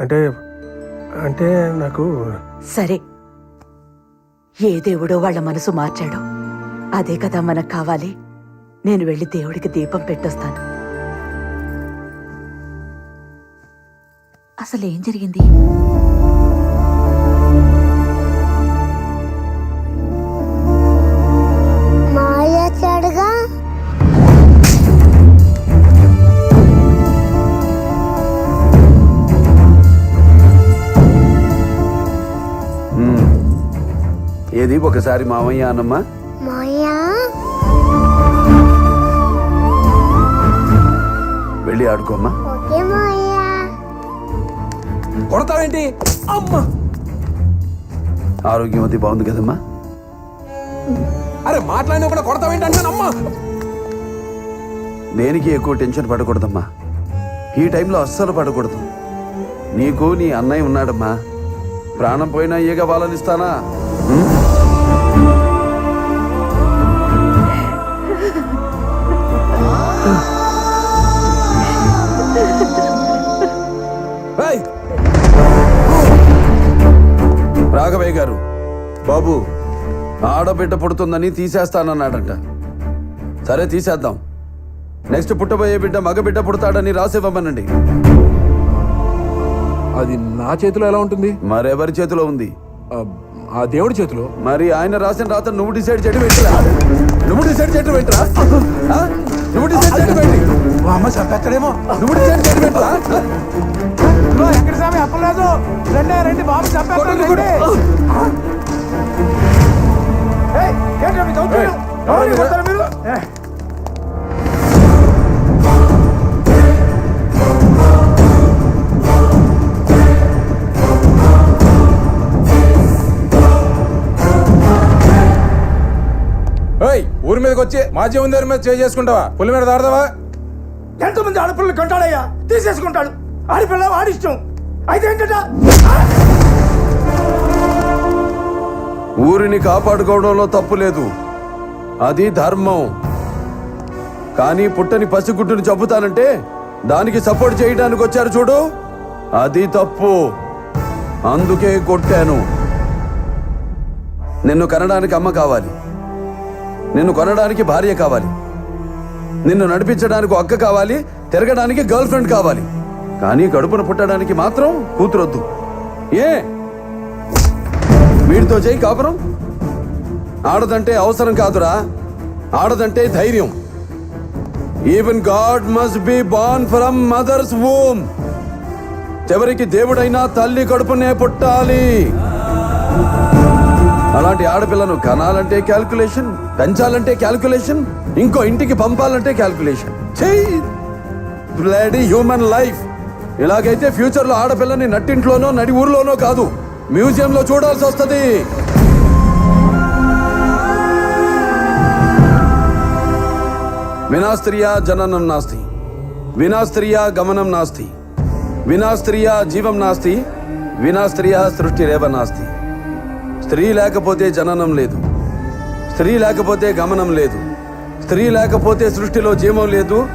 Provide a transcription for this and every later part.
అంటే అంటే నాకు సరే. ఏ దేవుడో వాళ్ళ మనసు మార్చాడో అదే కదా మనకు కావాలి. నేను వెళ్ళి దేవుడికి దీపం పెట్టొస్తాను. అసలు ఏం జరిగింది? ఏది ఒకసారి మామయ్య అన్నమ్మా. మాయ వెళ్ళి ఆడుకోమ్మా. కొడతావేంటి? అమ్మా! ఆరోగ్యం అది బాగుంది కదమ్మా. అరే మాట్లాడినా కూడా కొడతావేంటి అంటాను అమ్మా! దేనికి ఎక్కువ టెన్షన్ పడకూడదమ్మా. ఈ టైంలో అస్సలు పడకూడదు. నీకు నీ అన్నయ్య ఉన్నాడమ్మా. ప్రాణం పోయినా ఈగ? ఏయ్, రాఘవయ్య గారు బాబు ఆడబిడ్డ పుడుతుందని తీసేస్తానన్నాడంట. సరే తీసేద్దాం. నెక్స్ట్ పుట్టబోయే బిడ్డ మగ బిడ్డ పుడతాడని రాసివ్వమనండి అది నా చేతిలో ఎలా ఉంటుంది? మరెవరి చేతిలో ఉంది? ఆ, దేవుడి చేతిలో మరి ఆయన రాసిన రాత నువ్వు డిసైడ్ చేయడం ఏంటిరా? నువ్వు డిసైడ్ చేయడం ఏంట్రా? నువ్వు డిసైడ్ చేయడం ఏంటి? అమ్మ చంపేస్తాడేమో. నువ్వు డిసైడ్ చేయడం ఏంట్రా? ఎక్కడ స్వామి అప్పలేదు రండి రండి బాబు చంపేస్తాడు ఊరి మీదకి వచ్చి మా జీవన మీద చేయి చేసుకుంటావా? పులి మీద దాడదావా ఎంతమంది ఆడపిల్లలు కంటాడయ్యా? తీసేసుకుంటాడు. ఆడపిల్ల ఆడిష్టం అయితే ఏంటట? ఊరిని కాపాడుకోవడంలో తప్పు లేదు. అది ధర్మం. కానీ పుట్టని పసిగుడ్డుని చంపుతానంటే దానికి సపోర్ట్ చేయడానికి వచ్చారు చూడు. అది తప్పు. అందుకే కొట్టాను. నిన్ను కనడానికి అమ్మ కావాలి. నిన్ను కొనడానికి భార్య కావాలి. నిన్ను నడిపించడానికి అక్క కావాలి తిరగడానికి గర్ల్ ఫ్రెండ్ కావాలి. కానీ కడుపున పుట్టడానికి మాత్రం కూతురొద్దు. ఏ? వీడితో చేయి కాపురం? ఆడదంటే అవసరం కాదురా. ఆడదంటే ధైర్యం. Even God must be born from mother's womb చివరికి దేవుడైనా తల్లి కడుపునే పుట్టాలి. అలాంటి ఆడపిల్లను కనాలంటే క్యాల్కులేషన్ పెంచాలంటే క్యాల్కులేషన్ ఇంకో ఇంటికి పంపాలంటే క్యాల్కులేషన్. చెయ్యి హ్యూమన్ లైఫ్. ఇలాగైతే ఫ్యూచర్లో ఆడపిల్లని నట్టింట్లోనో నడి ఊర్లోనో కాదు మ్యూజియంలో చూడాల్సి వస్తుంది. వినాస్త్రియా జననం నాస్తి. వినాస్త్రియా గమనం నాస్తి. వినాస్త్రియా జీవం నాస్తి. వినాస్త్రియా సృష్టిరేవ నాస్తి. స్త్రీ లేకపోతే జననం లేదు. స్త్రీ లేకపోతే గమనం లేదు. స్త్రీ లేకపోతే సృష్టిలో జీవం లేదు.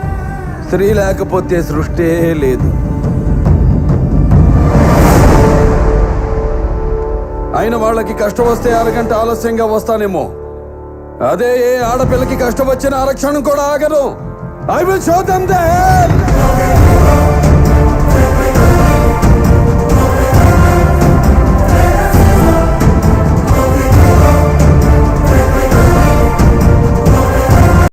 స్త్రీ లేకపోతే సృష్టే లేదు. అయిన వాళ్ళకి కష్టం వస్తే అరగంట ఆలస్యంగా వస్తానేమో. అదే ఏ ఆడపిల్లకి కష్టం వచ్చిన ఆరక్షణం కూడా ఆగను I will show them the